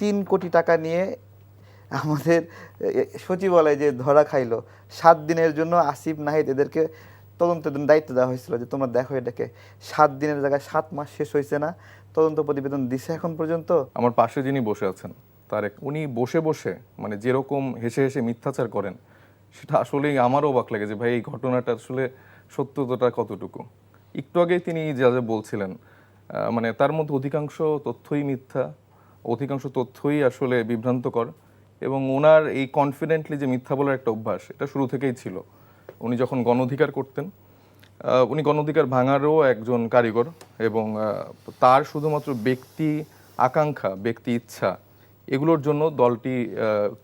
তিন কোটি টাকা নিয়ে আমাদের সচিবালয় যে ধরা খাইলো, সাত দিনের জন্য আসিফ নাহিদ এদেরকে তদন্তের দায়িত্ব দেওয়া হয়েছিল যে তোমরা দেখো এটাকে। সাত দিনের জায়গায় সাত মাস শেষ হয়েছে না, তদন্ত প্রতিবেদন দিছে এখন পর্যন্ত। আমার পাশে যিনি বসে আছেন, তারেক, উনি বসে বসে মানে যেরকম হেসে হেসে মিথ্যাচার করেন, সেটা আসলেই আমারও অবাক লাগে যে ভাই, এই ঘটনাটা আসলে সত্যতাটা কতটুকু? একটু আগেই তিনি যা যা বলছিলেন মানে তার মধ্যে অধিকাংশ তথ্যই মিথ্যা অধিকাংশ তথ্যই আসলে বিভ্রান্তকর এবং ওনার এই কনফিডেন্টলি যে মিথ্যা বলার একটা অভ্যাস, এটা শুরু থেকেই ছিল। উনি যখন গণ অধিকার করতেন উনি গণ অধিকার ভাঙারও একজন কারিগর এবং তার শুধুমাত্র ব্যক্তি আকাঙ্ক্ষা, ব্যক্তি ইচ্ছা, এগুলোর জন্য দলটি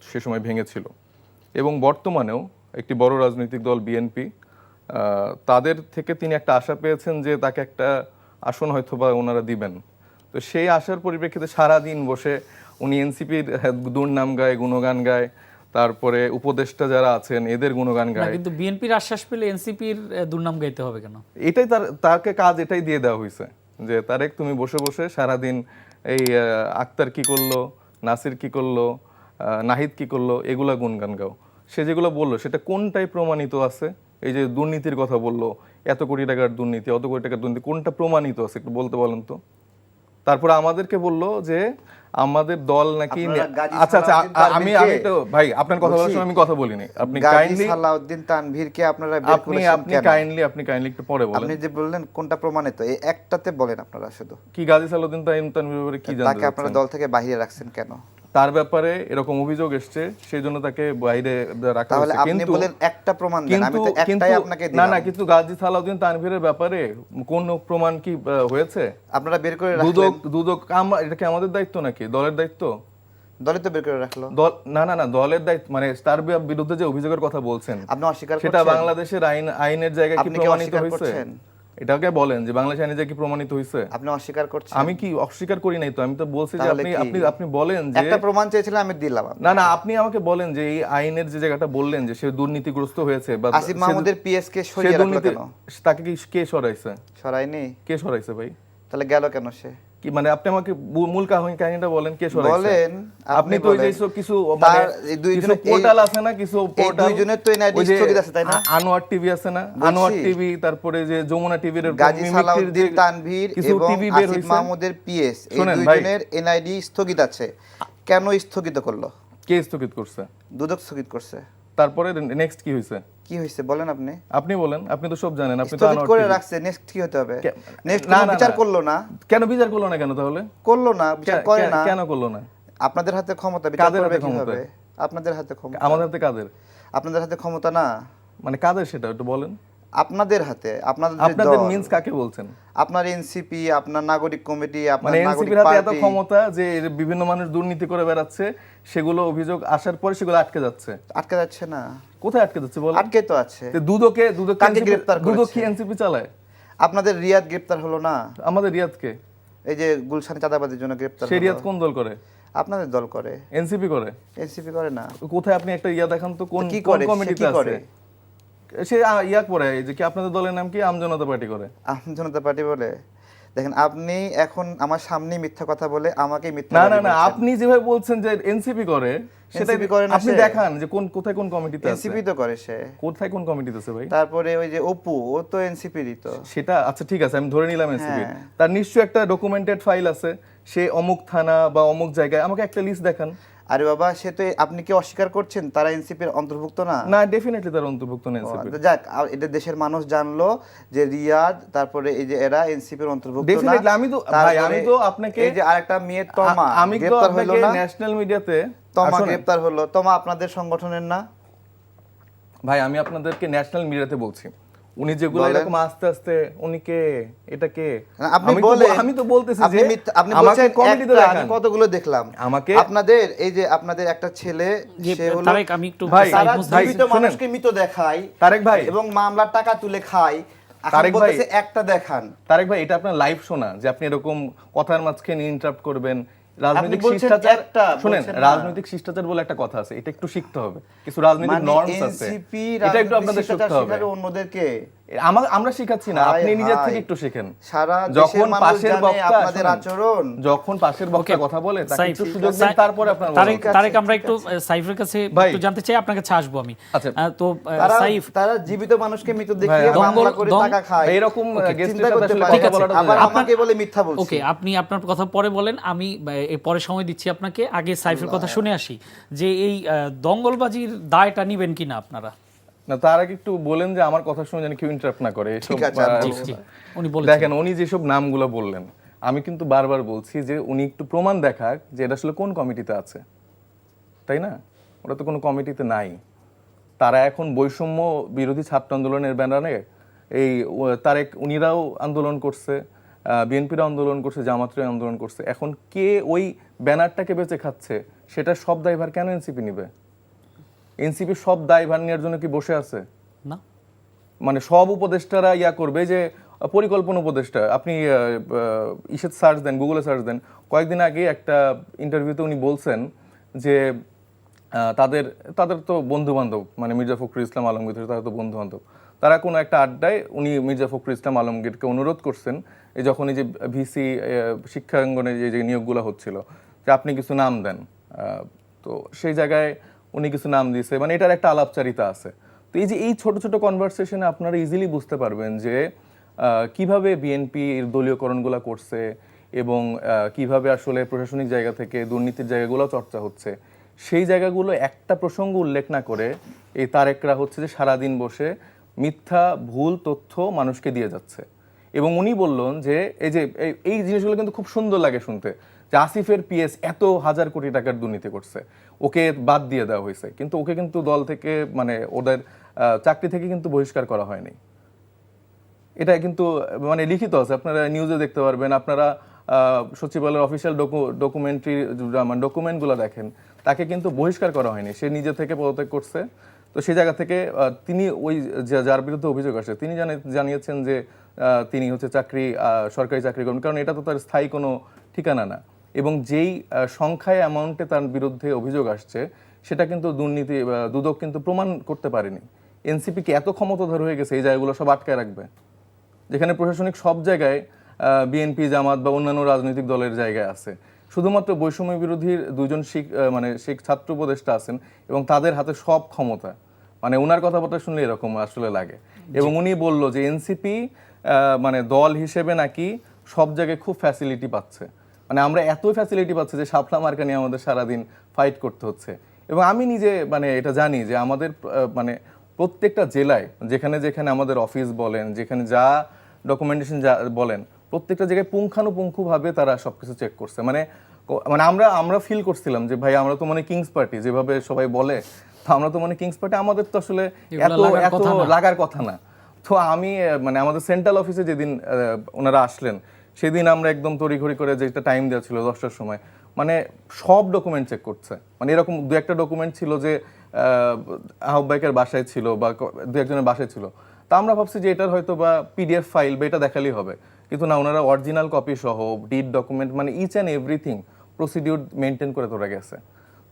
সে সময় ভেঙেছিল। এবং বর্তমানেও একটি বড় রাজনৈতিক দল বিএনপি তাদের থেকে তিনি একটা আশা পেয়েছেন যে তাকে একটা আসন হয়তো বা ওনারা দিবেন। তো সেই আশার পরিপ্রেক্ষিতে সারা দিন বসে উনি এনসিপির দুর্নাম গায় গুণগান গায় তারপরে উপদেষ্টা যারা আছেন এদের গুণগান গায়। কিন্তু বিএনপির আশ্বাস পেলে এনসিপির দুর্নাম গাইতে হবে কেন? এটাই তার তাকে কাজ এটাই দিয়ে দেওয়া হয়েছে যে তারেক তুমি বসে বসে সারাদিন এই আক্তার কি করল নাসির কি করল নাহিদ কি করল এগুলা গুনগান গাও। সে যেগুলো বলল সেটা কোনটাই প্রমাণিত আছে? এই যে দুর্নীতির কথা বলল এত কোটি টাকার দুর্নীতি অত কোটি টাকার দুর্নীতি কোনটা প্রমাণিত আছে একটু বলতে বলেন তো? তারপরে আমাদেরকে বলল যে আমাদের দল নাকি আচ্ছা আচ্ছা আমি আমি তো ভাই আপনার কথা বলার সময় আমি কথা বলিনি। আপনি কাইন্ডলি সালাউদ্দিন তানভীরকে আপনারা বের আপনি আপনি? কাইন্ডলি আপনি কাইন্ডলি একটু পরে বলেন। আপনি যে বললেন কোনটা প্রমাণিত? এই একটাতে বলেন আপনারা শুধু। কি গাজী সালাউদ্দিন তানভীর ব্যাপারে কি জানেন তাকে আপনারা দল থেকে বাইরে রাখছেন কেন? তার ব্যাপারে এরকম অভিযোগ এসছে সেই জন্য তাকে বাইরে রাখা হয়েছে। আপনি কিন্তু বলেন একটা প্রমাণ দেন আমি তো একটাই আপনাকে না দিলাম। না কিন্তু গাজী সালাউদ্দিন তানভীরের ব্যাপারে কোন প্রমাণ কি হয়েছে? আপনারা বের করে রাখলেন। দুদক দুদক আমরা এটা কি আমাদের দায়িত্ব নাকি? দলের দায়িত্ব? দলে তো বের করে রাখল। দল না না না দলের দায়িত্ব মানে তার বিরুদ্ধে যে অভিযোগের কথা বলছেন আপনি অস্বীকার সেটা বাংলাদেশের আইন আইনের জায়গায় কি প্রমাণিত অস্বীকার হয়েছে? করছেন? এটাকে বলেন যে বাংলা চাইনিজে কি প্রমাণিত হয়েছে আপনি অস্বীকার করছেন। আমি কি অস্বীকার করি নাই তো? আমি তো বলছি যে আপনি আপনি আপনি বলেন যে একটা প্রমাণ চেয়েছিলাম আমি দিলাম। না না আপনি আমাকে বলেন যে এই আইনের যে জায়গাটা বললেন যে সে দুর্নীতিগ্রস্ত হয়েছে বা আসিফ মাহমুদের পিএস কে সরিয়ে রাখল কেন? তাকে কি কে সরাইছে? সরাইনি কে সরাইছে ভাই? তাহলে গেল কেন সে? কি মানে আপনি আমাকে মূল কাহিনী কাহিনীটা বলেন কে সরাইছে? বলেন, আপনি তো ওই যে সব কিছু মানে পোর্টাল আছে না কিছু পোর্টাল দুইজনের তো স্থগিত আছে, তাই না? আনোয়ার টিভি আছে না? আনোয়ার টিভি তারপরে যে যমুনা টিভির গাজী সালাউদ্দিন তানভীর এবং আসিফ মাহমুদের পিএস এই দুইজনের এনআইডি স্থগিত আছে। কেন স্থগিত করল? কে স্থগিত করছে? দুদক স্থগিত করছে। তারপরে নেক্সট কি হয়েছে কি হয়েছে বলেন আপনি। আপনি বলেন আপনি তো সব জানেন আপনি তো করে রাখছে নেক্সট কি হতে হবে? নেক্সট না, বিচার করল না? কেন বিচার করল না কেন তাহলে? করল না বিচার করে না। কেন করল না? আপনাদের হাতে ক্ষমতা বিচার কাদের করবে ক্ষমতা? আপনাদের হাতে ক্ষমতা। আমাদের হাতে কাদের? আপনাদের হাতে ক্ষমতা না? মানে কাদের সেটা একটু বলেন। আপনাদের হাতে আপনাদের আপনাদের মিন্স কাকে বলছেন? আপনার এনসিপি আপনার নাগরিক কমিটি আপনার মানে নাগরিক হাতে এত ক্ষমতা যে বিভিন্ন মানুষ দুর্নীতি করে বেড়াচ্ছে সেগুলো অভিযোগ আসার পরে সেগুলো আটকে যাচ্ছে। আটকে যাচ্ছে না। কোথায় আটকে যাচ্ছে বলেন আটকে তো আছে। তো দুদকে দুদক কাকে গ্রেপ্তার দুদক করেছে? কি এনসিপি চালায়? আপনাদের রিয়াদ গ্রেপ্তার হলো না? আমাদের রিয়াদকে। এই যে গুলশান চাঁদাবাদের জন্য গ্রেপ্তার সে রিয়াদ কোন দল করে? আপনাদের দল করে। এনসিপি করে। এনসিপি করে না। কোথায় আপনি একটা ইয়া দেখান তো কোন কি করে? সে কমিটিতে কি করে? সে ইয়া করে যে কি আপনাদের দলের নাম কি? আমজনতা পার্টি করে। পার্টি বলে। দেখেন আপনি এখন আমার সামনে মিথ্যা কথা বলে আমাকে মিথ্যা না না না আপনি যেভাবে বলছেন যে এনসিপি করে করে না আপনি দেখান যে কোন কোথায় কোন কমিটিতে আছে। এনসিপি তো করে সে। কোথায় কোন কমিটিতে আছে ভাই? তারপরে ওই যে অপু ও তো এনসিপিরই তো। সেটা আচ্ছা ঠিক আছে আমি ধরে নিলাম এনসিপি। হ্যাঁ। তার নিশ্চয়ই একটা ডকুমেন্টেড ফাইল আছে। সে অমুক থানা বা অমুক জায়গায় আমাকে একটা লিস্ট দেখান। আরে বাবা সে তো আপনি কি অস্বীকার করছেন? তারা এনসিপির অন্তর্ভুক্ত না? না ডেফিনেটলি তার অন্তর্ভুক্ত ও, এনসিপি তো যাক এটা দেশের মানুষ জানলো যে রিয়াদ তারপরে এই যে এরা এনসিপির অন্তর্ভুক্ত না Definitely, আমি তো- ভাই, আমি তো আপনাকে- এই যে আরেকটা মেয়ে তমা আমি তো আপনাকে ন্যাশনাল মিডিয়াতে তমা গ্রেপ্তার হলো। তমা আপনাদের সংগঠনের না? ভাই আমি আপনাদেরকে ন্যাশনাল মিডিয়াতে বলছি। উনি যেগুলো এরকম আস্তে আস্তে উনি কে? এটা কে? আপনি আমি তো বলেন ব- আমি তো বলতেছি যে আপনি বলছেন আমি দেখান। কতগুলো দেখলাম। আমাকে- আপনাদের এই যে আপনাদের একটা ছেলে সে হলো তারেক আমি একটু ভাই, জীবিত মানুষকে মৃত দেখায় তারেক ভাই। এবং মামলার টাকা তুলে খায়। তারেক ভাই। একটা দেখান। তারেক ভাই এটা আপনার লাইভ শোনা যে আপনি এরকম কথার মাঝখানে ইন্টারাপ্ট করবেন রাজনৈতিক শিষ্টাচার শুনেন রাজনৈতিক শিষ্টাচার বলে একটা কথা আছে এটা একটু শিখতে হবে। কিছু রাজনৈতিক মানে নর্মস আছে। এটা একটু আপনাদের শিখতে হবে। অন্যদেরকে। আমরা শিখাচ্ছি না আপনি নিজের থেকে একটু শেখেন। সারা যখন পাশের বক্তা আপনাদের আচরণ। যখন পাশের বক্তা কথা বলে তাকে একটু সুযোগ দিন তারপরে আপনার তারেক তারেক আমরা একটু সাইফের কাছে একটু জানতে চাই আপনার কাছে আসব আমি। আচ্ছা। তো সাইফ। তারা জীবিত মানুষকে মৃত দেখিয়ে মামলা করে টাকা খায়। guest চিন্তা করতে কথা বলাটা আবার। আমাকে বলে মিথ্যা বলছি। ওকে আপনি আপনার কথা পরে বলেন আমি পরে সময় দিচ্ছি আপনাকে আগে সাইফের কথা শুনে আসি যে এই আহ, দঙ্গলবাজির দায়টা নিবেন কিনা আপনারা? না তার আগে একটু বলেন যে আমার কথা শুনে যেন কেউ ইন্টারাপ্ট না করে ঠিক আছে, জি উনি দেখেন উনি যেসব নামগুলো বললেন আমি কিন্তু বারবার বলছি যে উনি একটু প্রমাণ দেখাক যে এটা আসলে কোন কমিটিতে আছে। তাই না? ওটা তো কোনো কমিটিতে নাই। তারা এখন বৈষম্য বিরোধী ছাত্র আন্দোলনের ব্যানারে এই তারেক উনিরাও আন্দোলন করছে বিএনপিরা আন্দোলন করছে জামাতরা আন্দোলন করছে। এখন কে ওই ব্যানারটাকে বেঁচে খাচ্ছে সেটা সব দায়ভার কেন এনসিপি নিবে? এনসিপি সব দায় দায়ভার নেওয়ার জন্য কি বসে আছে? না। মানে সব উপদেষ্টারা ইয়া করবে যে পরিকল্পনা উপদেষ্টা আপনি আহ, সার্চ দেন গুগলে সার্চ দেন। কয়েকদিন আগে একটা ইন্টারভিউতে উনি বলছেন যে তাদের তাদের তো বন্ধু বান্ধব মানে মির্জা ফখরুল ইসলাম আলমগীর তারা তো বন্ধু বান্ধব তারা কোনো একটা আড্ডায় উনি মির্জা ফখরুল ইসলাম আলমগীরকে অনুরোধ করছেন এই যখন এই যে ভিসি শিক্ষাঙ্গনে যে যে নিয়োগগুলো হচ্ছিল যে আপনি কিছু নাম দেন। তো সেই জায়গায় উনি কিছু নাম দিয়েছে মানে এটার একটা আলাপচারিতা আছে। তো এই যে এই ছোট ছোট কনভারসেশনে আপনারা ইজিলি বুঝতে পারবেন যে কীভাবে বিএনপি এর দলীয়করণগুলো করছে এবং কীভাবে আসলে প্রশাসনিক জায়গা থেকে দুর্নীতির জায়গাগুলো চর্চা হচ্ছে। সেই জায়গাগুলো একটা প্রসঙ্গ উল্লেখ না করে এই তারেকরা হচ্ছে যে সারাদিন বসে মিথ্যা, ভুল, তথ্য মানুষকে দিয়ে যাচ্ছে। এবং উনি বললেন যে, এই যে, এই জিনিসগুলো কিন্তু খুব সুন্দর লাগে শুনতে, যে আসিফের পিএস এত হাজার কোটি টাকার দুর্নীতি করছে। ওকে বাদ দিয়ে দেওয়া হয়েছে। কিন্তু ওকে কিন্তু দল থেকে মানে ওদের চাকরি থেকে কিন্তু বহিষ্কার করা হয়নি। এটা কিন্তু মানে লিখিত আছে, আপনারা নিউজে দেখতে পারবেন। আপনারা সচিবালয়ের অফিসিয়াল ডকুমেন্টারি মানে ডকুমেন্টগুলো দেখেন। তাকে কিন্তু বহিষ্কার করা হয়নি। সে নিজে থেকে পদত্যাগ করছে। তো সেই জায়গা থেকে তিনি ওই যার বিরুদ্ধে অভিযোগ আসে, তিনি জানে- জানিয়েছেন যে তিনি হচ্ছে চাকরি সরকারি চাকরি করবেন কারণ এটা তো তার স্থায়ী কোনো ঠিকানা না। এবং যেই সংখ্যায় অ্যামাউন্টে তার বিরুদ্ধে অভিযোগ আসছে সেটা কিন্তু দুর্নীতি দুদক কিন্তু প্রমাণ করতে পারেনি। এনসিপি কি এত ক্ষমতাধর হয়ে গেছে এই জায়গাগুলো সব আটকায় রাখবে। যেখানে প্রশাসনিক সব জায়গায় বিএনপি জামাত বা অন্যান্য রাজনৈতিক দলের জায়গায় আছে। শুধুমাত্র বৈষম্য বিরোধীর দুজন শিখ মানে শিখ ছাত্র উপদেষ্টা আছেন এবং তাদের হাতে সব ক্ষমতা। মানে ওনার কথাবার্তা শুনলে এরকম আসলে লাগে। এবং উনি বলল যে এনসিপি মানে দল হিসেবে নাকি সব জায়গায় খুব ফ্যাসিলিটি পাচ্ছে। মানে আমরা এত ফ্যাসিলিটি পাচ্ছি যে শাপলা মার্কা নিয়ে আমাদের সারাদিন ফাইট করতে হচ্ছে। এবং আমি নিজে মানে এটা জানি যে আমাদের মানে প্রত্যেকটা জেলায় যেখানে যেখানে আমাদের অফিস বলেন যেখানে যা ডকুমেন্টেশন যা বলেন প্রত্যেকটা জায়গায় পুঙ্খানুপুঙ্খভাবে তারা সবকিছু চেক করছে। মানে মানে আমরা আমরা ফিল করছিলাম যে ভাই আমরা তো মানে কিংস পার্টি যেভাবে সবাই বলে তো আমরা তো মানে কিংস পার্টি আমাদের তো আসলে এত এত। লাগার কথা না। তো আমি মানে আমাদের সেন্ট্রাল অফিসে যেদিন ওনারা আসলেন সেদিন আমরা একদম তড়িঘড়ি করে যেটা টাইম দেওয়া ছিল দশটার সময় মানে সব ডকুমেন্ট চেক করছে। মানে এরকম দু একটা ডকুমেন্ট ছিল যে আহ, আহ্বায়কের বাসায় ছিল বা দু একজনের বাসায় ছিল। তা আমরা ভাবছি যে এটার হয়তো বা পিডিএফ ফাইল বা এটা দেখালেই হবে। কিন্তু না ওনারা অরিজিনাল কপি সহ ডিড ডকুমেন্ট মানে each and everything procedure maintain করে তোরা গেছে।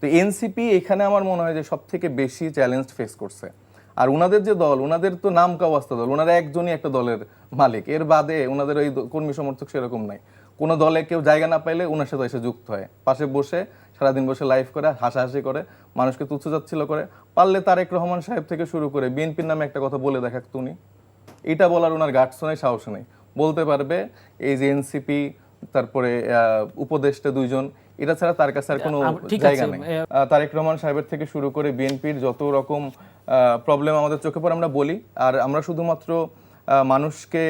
তো এনসিপি এখানে আমার মনে হয় যে সব থেকে বেশি চ্যালেঞ্জ ফেস করছে। আর ওনাদের যে দল ওনাদের তো নাম কাওয়াস্তা দল ওনারা একজনই একটা দলের মালিক। এর বাদে ওনাদের ওই কর্মী সমর্থক সেরকম নাই। কোনো দলে কেউ জায়গা না পাইলে ওনার সাথে এসে যুক্ত হয়। পাশে বসে সারাদিন বসে লাইভ করে হাসাহাসি করে মানুষকে তুচ্ছ যাচ্ছিল করে। পারলে তারেক রহমান সাহেব থেকে শুরু করে বিএনপির নামে একটা কথা বলে দেখাক উনি। এটা বলার ওনার গাটস নেই সাহস নেই। বলতে পারবে এই যে এনসিপি তারপরে উপদেষ্টা দুইজন এটা ছাড়া তার কাছে আর কোনো জায়গা নেই। তারেক রহমান সাহেবের থেকে শুরু করে বিএনপির যত রকম প্রবলেম আমাদের চোখে পড়ে আমরা বলি। আর আমরা শুধুমাত্র মানুষকে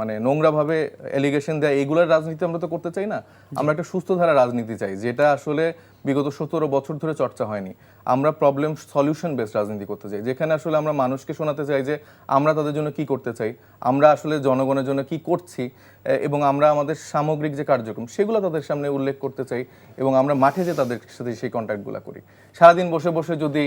মানে নোংরাভাবে এলিগেশন দেয় এইগুলোর রাজনীতি আমরা তো করতে চাই না। আমরা একটা সুস্থ ধারা রাজনীতি চাই যেটা আসলে বিগত সতেরো বছর ধরে চর্চা হয়নি। আমরা প্রবলেম সলিউশন বেস রাজনীতি করতে চাই যেখানে আসলে আমরা মানুষকে শোনাতে চাই যে আমরা তাদের জন্য কি করতে চাই আমরা আসলে জনগণের জন্য কি করছি এবং আমরা আমাদের সামগ্রিক যে কার্যক্রম সেগুলো তাদের সামনে উল্লেখ করতে চাই এবং আমরা মাঠে যে তাদের সাথে সেই কন্ট্যাক্টগুলো করি। সারাদিন বসে বসে যদি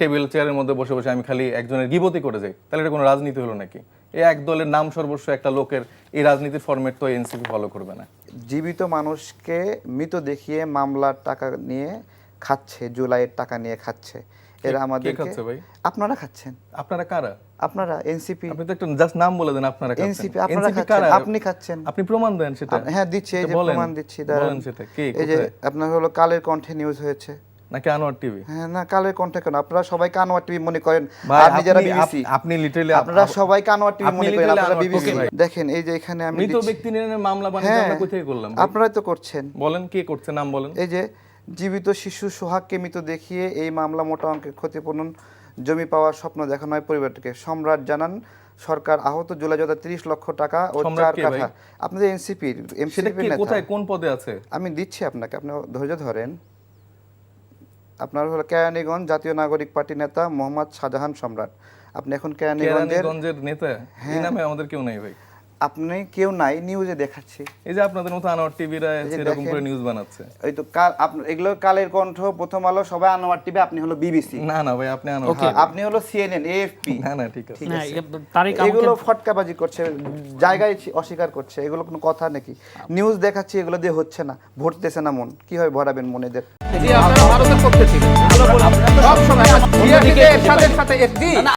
টেবিল চেয়ারের মধ্যে বসে বসে আমি খালি একজনের গিবতি করে যাই তাহলে এটা কোনো রাজনীতি হলো নাকি? এই এক দলের নাম সর্বস্ব একটা লোকের এই রাজনীতির ফরম্যাট তো এনসিপি ফলো করবে না। জীবিত মানুষকে মৃত দেখিয়ে মামলার টাকা নিয়ে খাচ্ছে জুলাইয়ের টাকা নিয়ে খাচ্ছে। এরা আমাদের আপনারা খাচ্ছেন। আপনারা কারা? আপনারা এনসিপি। আপনি তো একটা জাস্ট নাম বলে দেন আপনারা এনসিপি আপনারা খাচ্ছেন আপনি খাচ্ছেন। আপনি প্রমাণ দেন সেটা। হ্যাঁ দিচ্ছি এই যে প্রমাণ দিচ্ছি। বলেন সেটা কে এই যে আপনার হলো কালের কণ্ঠে নিউজ হয়েছে। নাকি আনোয়ার টিভি? হ্যাঁ না কালের কণ্ঠে কেন? আপনারা সবাই কানোয়ার টিভি মনে করেন? যারা আপনি- বিবিসি আপনি লিটারালি আপনারা সবাই কানোয়ার টিভি মনে করেন? আপনারা বিবিসি। দেখেন এই যে এখানে আমি মৃত ব্যক্তি নিয়ে মামলা হ্যাঁ আমরা কোথায় করলাম? আপনারাই তো করছেন। বলেন কে করছে? নাম বলেন। এই যে জীবিত শিশু সোহাগকে মৃত দেখিয়ে এই মামলা মোটা অঙ্কের ক্ষতিপূরণ জমি পাওয়ার স্বপ্ন দেখানো হয় পরিবারটিকে। সম্রাট জানান সরকার আহত জুলাই যোদ্ধা তিরিশ লক্ষ টাকা ও চার? কাঠা। আপনাদের এনসিপির কোথায় কোন পদে আছে? আমি দিচ্ছি আপনাকে আপনি ধৈর্য ধরেন। আপনার হলো কেরানীগঞ্জ জাতীয় নাগরিক পার্টি নেতা মোহাম্মদ শাহজাহান সম্রাট। আপনি এখন কেরানীগঞ্জের নেতা? এই হ্যাঁ। নামে আমাদের কেউ নাই ভাই। আপনি কেউ নাই নিউজে দেখাচ্ছি। এই যে আপনাদের মতো আনোয়ার টিভিরা এরকম করে নিউজ বানাচ্ছে। ওই তো কাল আপনার এগুলো কালের কণ্ঠ প্রথম আলো সবাই আনোয়ার টিভি আপনি হলো বিবিসি না না ভাই আপনি আনোয়ার Okay. আপনি হলো সিএনএন এএফপি না না ঠিক আছে। আমাকে এগুলো ফটকাবাজি করছে জায়গায় অস্বীকার করছে এগুলো কোনো কথা নাকি? নিউজ দেখাচ্ছি এগুলো দিয়ে হচ্ছে না ভরতেছে না মন কীভাবে ভরাবেন মনেদের জি আপনারা ভারতের পক্ষে ছিলেন। সব সময় সাথে সাথে